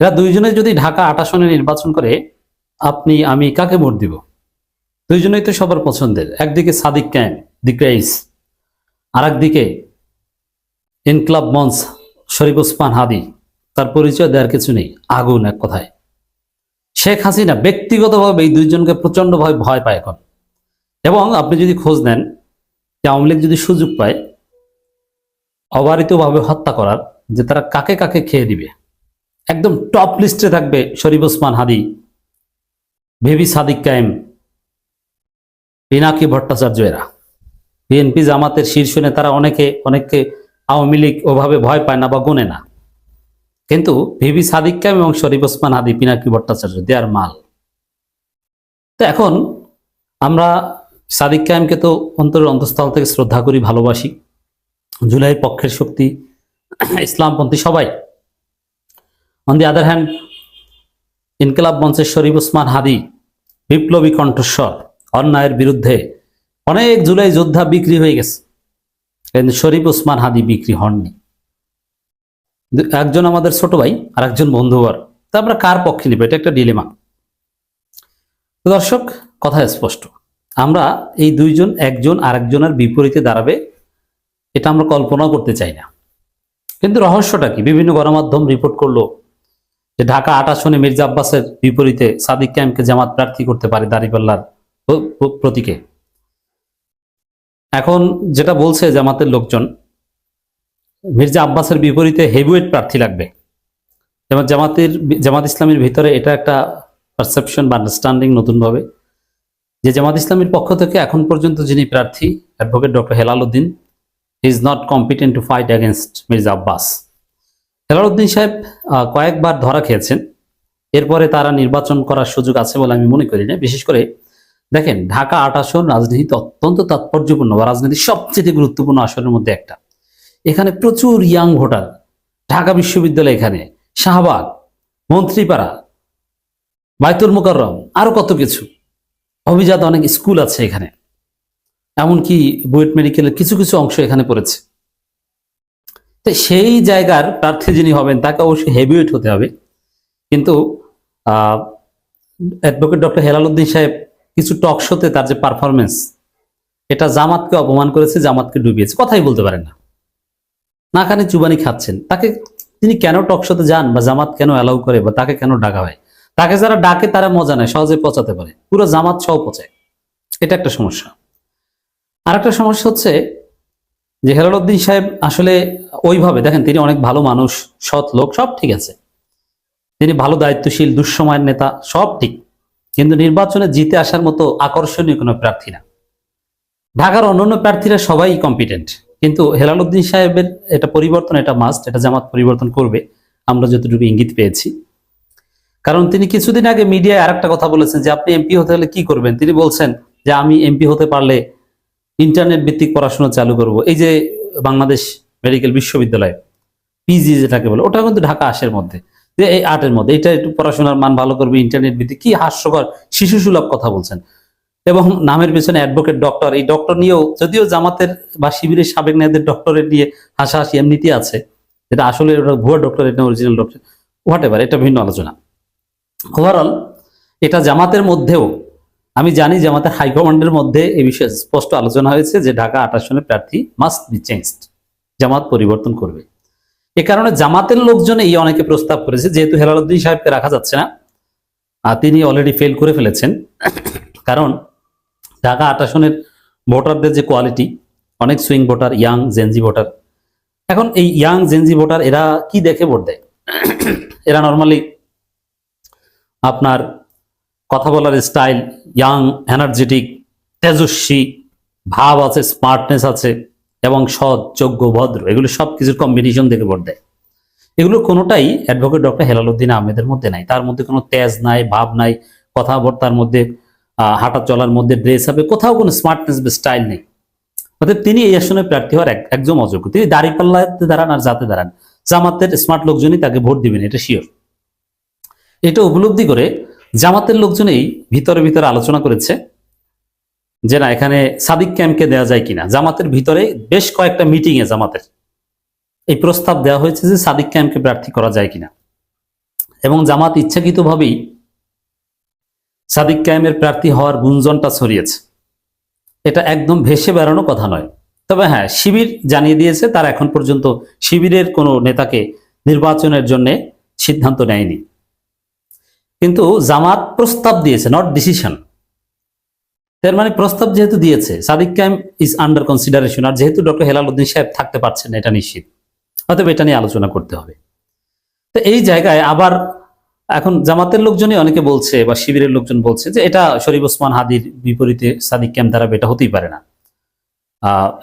এরা দুইজনে যদি ঢাকা আট নির্বাচন করে, আপনি, আমি কাকে ভোট দিব? দুইজনেই তো সবার পছন্দের। একদিকে সাদিক ক্যান, দি ক্রেইস। আর একদিকে ইনকলাব মঞ্চ, শরীফ ওসমান হাদি। তার পরিচয় দেওয়ার কিছু নেই। আগুন এক কথায়। শেখ হাসিনা ব্যক্তিগতভাবে এই দুইজনকে প্রচন্ডভাবে ভয় পায় এখন। এবং আপনি যদি খোঁজ নেন, যে আওয়ামী লীগ যদি সুযোগ পায়, অবারিতভাবে হত্যা করার, যে তারা কাকে কাকে খেয়ে দিবে? একদম টপ লিস্টে থাকবে শরীফ ওসমান হাদি ভেবি সাদিক কায়েম, পিনাকি ভট্টাচার্য এরা বিএনপি জামাতের শীর্ষ নেতারা অনেকে, অনেককে আওয়ামী লীগ ওভাবে ভয় পায় না বা গুনে না। কিন্তু ভিভি সাদিক কায়েম এবং শরীফ ওসমান হাদি, পিনাকি ভট্টাচার্য দেয়ার মাল। তো এখন আমরা সাদিক কায়েমকে তো অন্তরের অন্তঃস্থল থেকে শ্রদ্ধা করি, ভালোবাসি। জুলাই পক্ষের শক্তি, ইসলামপন্থী সবাই। অন দি আদার হ্যান্ড ইনকিলাব মঞ্চের শরীফ ওসমান হাদি বিপ্লবী কণ্ঠস্বর অন্যায়ের বিরুদ্ধে অনেক জুলাই যোদ্ধা বিক্রি হয়ে গেছে। কিন্তু শরীফ ওসমান হাদি বিক্রি হননি। একজন আমাদের ছোট ভাই আর একজন বন্ধুবর। তা আমরা কার পক্ষে নিব? এটা একটা ডিলেমা দর্শক, কথা স্পষ্ট। আমরা এই দুইজন, একজন, আরেকজনের বিপরীতে দাঁড়াবে, এটা আমরা কল্পনাও করতে চাই না। কিন্তু রহস্যটা কি? বিভিন্ন গণমাধ্যম রিপোর্ট করল যে ঢাকা আট আসনে মির্জা আব্বাসের বিপরীতে সাদিক ক্যাম্পকে জামাত প্রার্থী করতে পারে দাঁড়িপাল্লার প্রতীকে। এখন যেটা বলছে জামাতের লোকজন, মির্জা আব্বাসের বিপরীতে হেভিওয়েট প্রার্থী লাগবে। যেমন জামাতের জামাত ইসলামের ভিতরে এটা একটা পারসেপশন বা আন্ডারস্ট্যান্ডিং নতুনভাবে। যে জামাত ইসলামের পক্ষ থেকে এখন পর্যন্ত যিনি প্রার্থী advocate doctor Helal Uddin is not competent to fight against Mirza Abbas. Helal Uddin সাহেব কয়েকবার ধরা খেয়েছেন। এরপরে তারা নির্বাচন করার সুযোগ আছে বলে আমি মনে করি না। বিশেষ করে দেখেন, ঢাকা আট আসন, রাজনীতিতে অত্যন্ত তাৎপর্যপূর্ণ বা রাজনীতির সবচেয়ে গুরুত্বপূর্ণ আসনের মধ্যে একটা। এখানে প্রচুর ইয়াং ভোটার, ঢাকা বিশ্ববিদ্যালয় এখানে, শাহবাগ, মন্ত্রীপাড়া, বাইতুল মোকাররম, আরও কত কিছু। অভিজাত অনেক স্কুল আছে এখানে। এমনকি বুয়েট মেডিকেলের কিছু কিছু অংশ এখানে পড়েছে। তো সেই জায়গার প্রার্থী যিনি হবেন, তাকে অবশ্যই হেভিওয়েট হতে হবে। কিন্তু অ্যাডভোকেট ডক্টর হেলাল উদ্দিন সাহেব কিছু টক শোতে তার যে পারফরমেন্স এটা জামাতকে অপমান করেছে, জামাতকে ডুবিয়েছে। কথাই বলতে পারেন না। না খানে চুবানি খাচ্ছেন। তাকে তিনি কেন টক শোতে যান বা জামাত কেন অ্যালাউ করে বা তাকে কেন ডাকা হয়? তাকে যারা ডাকে, তারা মজা নেয়, সহজে পচাতে পারে। পুরো জামাত সহ পচায়। এটা একটা সমস্যা। আর একটা সমস্যা হচ্ছে যে হেলাল উদ্দিন সাহেব আসলে ওইভাবে, দেখেন তিনি অনেক ভালো মানুষ, সৎ লোক, সব ঠিক আছে। তিনি ভালো দায়িত্বশীল, দুঃসময়ের নেতা, সব ঠিক। কিন্তু নির্বাচনে জিতে আসার মতো আকর্ষণীয় কোনো প্রার্থী না। ঢাকার অন্যান্য প্রার্থীরা সবাই কম্পিটেন্ট কিন্তু হেলাল উদ্দিন সাহেবের এটা পরিবর্তন, এটা মাস্ট এটা জামাত পরিবর্তন করবে। আমরা যতটুকু ইঙ্গিত পেয়েছি। কারণ তিনি কিছুদিন আগে মিডিয়ায় আরেকটা কথা বলেছেন যে, আপনি এমপি হতে হলে কি করবেন? তিনি বলছেন যে, আমি এমপি হতে পারলে ইন্টারনেট ভিত্তিক পড়াশোনা চালু করব। এই যে বাংলাদেশ মেডিকেল বিশ্ববিদ্যালয় পিজি যেটাকে বলে, ওটা কিন্তু ঢাকা আশের মধ্যে। যে এই আর্টের মধ্যে, এটা একটু পড়াশোনার মান ভালো করবে, ইন্টারনেট ভিত্তিক। কি হাস্যকর শিশু সুলভ কথা বলছেন। এবং নামের পেছনে অ্যাডভোকেট ডক্টর এই ডক্টর নিয়েও, যদিও জামাতের বা শিবিরের সাবেক নেতাদের ডক্টরেট নিয়ে হাসাহাসি এমনিতে আছে এটা আসলে ওটা ভুয়া ডক্টরেট না অরিজিনাল ডক্টর হোয়াট এভার এটা ভিন্ন আলোচনা। ওভারঅল এটা জামাতের মধ্যেও আমি জানি জামাতের হাইকমান্ডের মধ্যে এই বিষয়ে স্পষ্ট আলোচনা হয়েছে যে ঢাকা আসনের প্রার্থী মাস্ট বি চেঞ্জড জামাত পরিবর্তন করবে। এ কারণে জামাতের লোকজন এই অনেকে প্রস্তাব করেছে, যেহেতু হেলালুদ্দিন সাহেবকে রাখা যাচ্ছে না, আর তিনি অলরেডি ফেল করে ফেলেছেন। কারণ ঢাকা আট আসনের ভোটারদের যে কোয়ালিটি অনেক swing voter young Gen Z voter. এখন এই ইয়াং জেনজি ভোটার, এরা কি দেখে ভোট দেয়? এরা নর্মালি আপনার কথা বলার স্টাইল ইয়াং এনার্জেটিক তেজস্বী ভাব আছে স্মার্টনেস আছে এবং সৎ, যোগ্য, ভদ্র, এগুলো সব কিছুর কম্বিনেশন দেখে ভোট দেয়। এগুলো কোনোটাই অ্যাডভোকেট ডক্টর হেলালুদ্দিন আহমেদের মধ্যে নাই। তার মধ্যে কোনো তেজ নাই, ভাব নাই, কথাবার্তার মধ্যে হাঁটা চলার মধ্যে ড্রেস হবে, কোথাও কোনো স্মার্টনেস বা স্টাইল নেই। অর্থাৎ তিনি এই আসনে প্রার্থী হওয়ার এক- একদম অযোগ্য। তিনি দাঁড়িপাল্লাতে দাঁড়ান আর যাতে দাঁড়ান। জামাতের স্মার্ট লোকজনই তাকে ভোট দিবেন, এটা শিওর এটা উপলব্ধি করে জামাতের লোকজনেই ভিতরে ভিতরে আলোচনা করেছে যে না, এখানে সাদিক ক্যাম্পকে দেওয়া যায় কিনা। জামাতের ভিতরে বেশ কয়েকটা মিটিং এ জামাতের। এই প্রস্তাব দেওয়া হয়েছে যে সাদিক ক্যাম্পকে প্রার্থী করা যায় কিনা। এবং জামাত ইচ্ছাকৃতভাবেই সাদিক কায়েমের প্রার্থী হওয়ার গুঞ্জনটা ছড়িয়েছে। এটা একদম ভেসে বেড়ানো কথা নয়। তবে হ্যাঁ শিবির জানিয়ে দিয়েছে, তার এখন পর্যন্ত শিবিরের কোনো নেতাকে নির্বাচনের জন্য সিদ্ধান্ত নেয়নি। কিন্তু জামাত প্রস্তাব দিয়েছে নট ডিসিশন তার মানে প্রস্তাব যেহেতু দিয়েছে, সাদিক কায়েম ইজ আন্ডার কনসিডারেশন আর যেহেতু ডক্টর হেলাল উদ্দিন সাহেব থাকতে পারছেন এটা নিশ্চিত। অতএব এটা নিয়ে আলোচনা করতে হবে। তো এই জায়গায় আবার এখন জামাতের লোকজনই অনেকে বলছে বা শিবিরের লোকজন বলছে যে এটা শরীফ ওসমান হাদির বিপরীতে সাদিক ক্যাম্প দ্বারা এটা হতেই পারে না।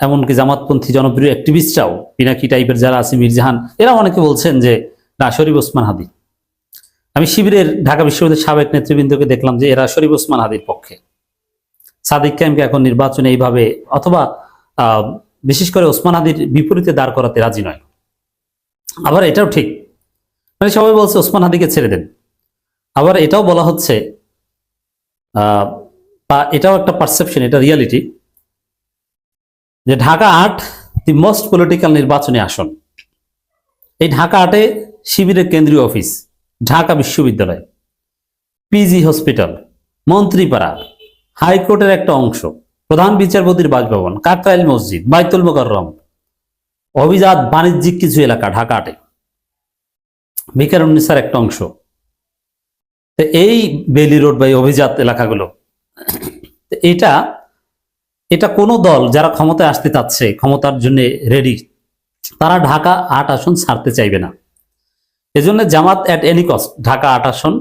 এমনকি জামাতপন্থী জনপ্রিয় অ্যাক্টিভিস্টরাও পিনাকি টাইপের যারা আছে, মির্জাহান এরা অনেকে বলছেন যে, না, শরীফ ওসমান হাদি। আমি শিবিরের ঢাকা বিশ্ববিদ্যালয়ের সাবেক নেতৃবৃন্দকে দেখলাম যে এরা শরীফ ওসমান হাদির পক্ষে। সাদিক ক্যাম্পকে এখন নির্বাচনে এইভাবে অথবা বিশেষ করে ওসমান হাদির বিপরীতে দাঁড় করাতে রাজি নয়। আবার এটাও ঠিক। মানে সবাই বলছে, ওসমান হাদিকে ছেড়ে দেন। আবার এটাও বলা হচ্ছে বা এটাও একটা পারসেপশন এটা রিয়ালিটি যে ঢাকা আট দি মোস্ট পলিটিক্যাল নির্বাচনী আসন। এই ঢাকা আটে শিবিরের কেন্দ্রীয় অফিস ঢাকা বিশ্ববিদ্যালয় পিজি হসপিটাল মন্ত্রীপাড়া, হাইকোর্টের একটা অংশ, প্রধান বিচারপতির বাসভবন কাকরাইল মসজিদ, বাইতুল মোকাররম, অভিজাত বাণিজ্যিক কিছু এলাকা ঢাকা আটে। ভিকারুন্নিসার একটা অংশ। এই বেলি রোড বা অভিজাত এলাকাগুলো, এটা এটা কোনো দল যারা ক্ষমতায় আসতে চাচ্ছে, ক্ষমতার জন্য রেডি তারা ঢাকা আট আসন ছাড়তে চাইবে না। এজন্য Jamaat at any cost Dhaka আট আসন,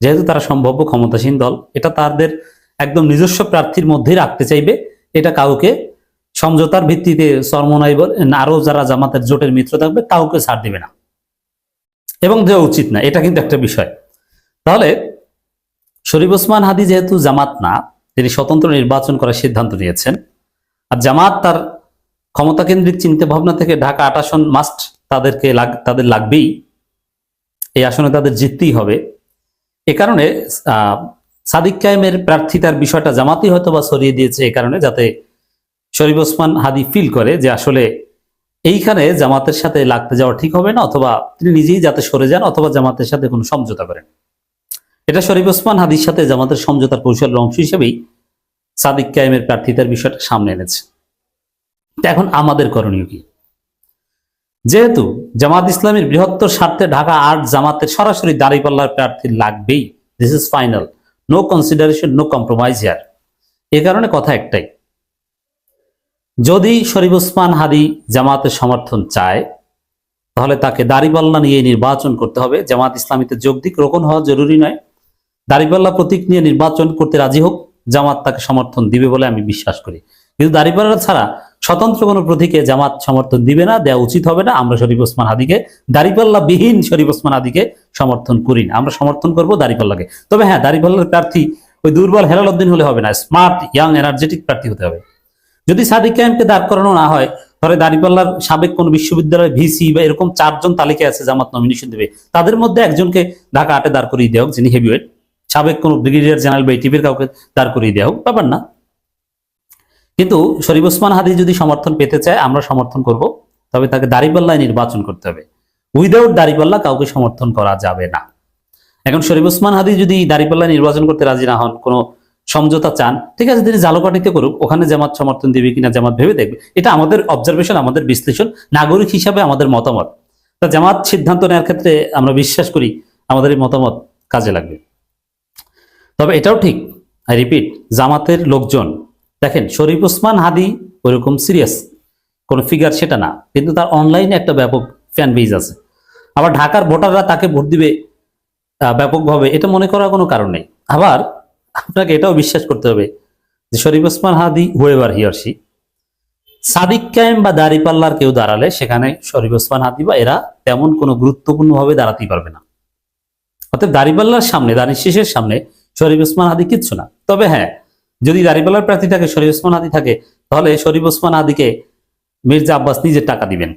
যেহেতু তারা সম্ভাব্য ক্ষমতাসীন দল, এটা তাদের একদম নিজস্ব প্রার্থীর মধ্যেই রাখতে চাইবে। এটা কাউকে সমঝোতার ভিত্তিতে সরমনাই আরও যারা জামাতের জোটের মিত্র থাকবে, কাউকে ছাড় দিবে না। এবং দেওয়া উচিত না, এটা কিন্তু একটা বিষয়। তাহলে শরীফ ওসমান হাদি যেহেতু জামাত না, তিনি স্বতন্ত্র নির্বাচন করার সিদ্ধান্ত নিয়েছেন। আর জামাত তার ক্ষমতা কেন্দ্রিক চিন্তা ভাবনা থেকে ঢাকা আট আসন মাস্ট তাদেরকে তাদের লাগবেই। এই আসনে তাদের জিততেই হবে। এ কারণে সাদিক কায়েমের প্রার্থিতার বিষয়টা জামাতই হয়তো বা সরিয়ে দিয়েছে এই কারণে, যাতে শরীফ ওসমান হাদি ফিল করে যে আসলে এইখানে জামাতের সাথে লাগতে যাওয়া ঠিক হবে না, অথবা তিনি নিজেই যাতে সরে যান, অথবা জামাতের সাথে কোনো সমঝোতা করেন। এটা শরীফ ওসমান হাদির সাথে জামাতের সমঝোতার কৌশলের অংশ হিসেবেই সাদিক কায়েমের প্রার্থিতার বিষয়টা সামনে এনেছে। এখন আমাদের করণীয় কি? যেহেতু জামাত ইসলামের বৃহত্তর স্বার্থে ঢাকা আট জামাতের সরাসরি দাঁড়িপাল্লার প্রার্থী লাগবেই। This is final no consideration no compromise here এ কারণে কথা একটাই। যদি শরীফ ওসমান হাদি জামাতের সমর্থন চায়, তাহলে তাকে দাড়িপাল্লা নিয়ে নির্বাচন করতে হবে। জামাত ইসলামীতে যোগ দিক, রোকন হওয়া জরুরি নয়। দাড়িপাল্লা প্রতীক নিয়ে নির্বাচন করতে রাজি হোক, জামাত তাকে সমর্থন দিবে বলে আমি বিশ্বাস করি। কিন্তু দাড়িপাল্লা ছাড়া স্বতন্ত্র কোনো প্রতীকে জামাত সমর্থন দিবে না দেওয়া উচিত হবে না। আমরা শরীফ ওসমান হাদিকে দাড়িপাল্লা বিহীন শরীফ ওসমান হাদিকে সমর্থন করি না। আমরা সমর্থন করব দাড়িপাল্লাকে। তবে হ্যাঁ দাড়িপাল্লার প্রার্থী ওই দুর্বল হেলাল উদ্দিন হলে হবে না। স্মার্ট, ইয়াং, এনার্জেটিক প্রার্থী হতে হবে। যদি সাদিক কায়েমকে দাঁড় করানো না হয়, তাহলে দাঁড়িপাল্লার সাবেক কোন বিশ্ববিদ্যালয় ভিসি বা এরকম চারজন তালিকায় আছে জামাত নমিনেশন দেবে। তাদের মধ্যে একজনকে ঢাকা আটে দাঁড় করিয়ে দেওয়া যিনি হেভিওয়েট সাবেক কোন ব্রিগেডিয়ার জেনারেল বা টিভির কাউকে দাঁড় করিয়ে দেওয়া হোক, ব্যাপার না। কিন্তু শরীফ ওসমান হাদি যদি সমর্থন পেতে চায়, আমরা সমর্থন করব। তবে তাকে দাঁড়িপাল্লায় নির্বাচন করতে হবে। উইদাউট দাঁড়িপাল্লা কাউকে সমর্থন করা যাবে না। এখন শরীফ ওসমান হাদি যদি দাঁড়িপাল্লায় নির্বাচন করতে রাজি না হন, কোনো সমঝোতা চান, ঠিক আছে, তিনি জালকাঠিতে করুক, ওখানে জামাত সমর্থন দিবে কিনা জামাত ভেবে দেখবে। এটা আমাদের অবজারভেশন আমাদের বিশ্লেষণ, নাগরিক হিসাবে আমাদের মতামত। তা জামাত সিদ্ধান্ত নেওয়ার ক্ষেত্রে আমরা বিশ্বাস করি, আমাদের এই মতামত কাজে লাগবে। তবে এটাও ঠিক আই রিপিট জামাতের লোকজন দেখেন, শরীফ ওসমান হাদি ওইরকম সিরিয়াস কোনো ফিগার সেটা না। কিন্তু তার অনলাইনে একটা ব্যাপক ফ্যান বেজ আছে। আবার ঢাকার ভোটাররা তাকে ভোট দিবে ব্যাপকভাবে, এটা মনে করার কোনো কারণ নেই। আবার আপনাকে এটাও বিশ্বাস করতে হবে যে শরীফ ওসমান হাদি হুয়েভার হিয়ারসি সাদিক কায়েম বা দাঁড়িপাল্লার কেউ দাঁড়ালে সেখানে শরীফ ওসমান হাদি বা এরা তেমন কোনো গুরুত্বপূর্ণভাবে দাঁড়াতেই পারবে না। অর্থাৎ দাঁড়িপাল্লার সামনে দাঁড়িয়ে শেষের সামনে শরীফ ওসমান হাদি কিচ্ছু না। তবে হ্যাঁ যদি দাঁড়িপাল্লার প্রার্থী থাকে, শরীফ ওসমান হাদি থাকে, তাহলে শরীফ ওসমান হাদিকে মির্জা আব্বাস নিজের টাকা দিবেন।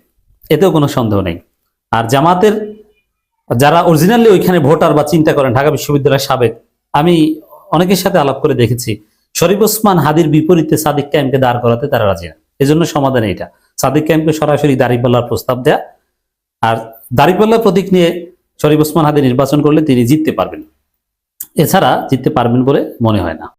এতেও কোনো সন্দেহ নেই। আর জামাতের যারা অরিজিনালি ওইখানে ভোটার বা চিন্তা করেন, ঢাকা বিশ্ববিদ্যালয়ের সাবেক, আমি অনেকের সাথে আলাপ করে দেখেছি, শরীফ ওসমান হাদির বিপরীতে সাদিক কায়েমকে দাঁড় করাতে তারা রাজি না। এজন্য সমাধান এটা সাদিক ক্যাম্পকে সরাসরি দাঁড়িপাল্লার প্রস্তাব দেয়া আর দাঁড়িপাল্লা প্রতীক নিয়ে শরীফ ওসমান হাদি নির্বাচন করলে তিনি জিততে পারবেন। এছাড়া জিততে পারবেন বলে মনে হয় না।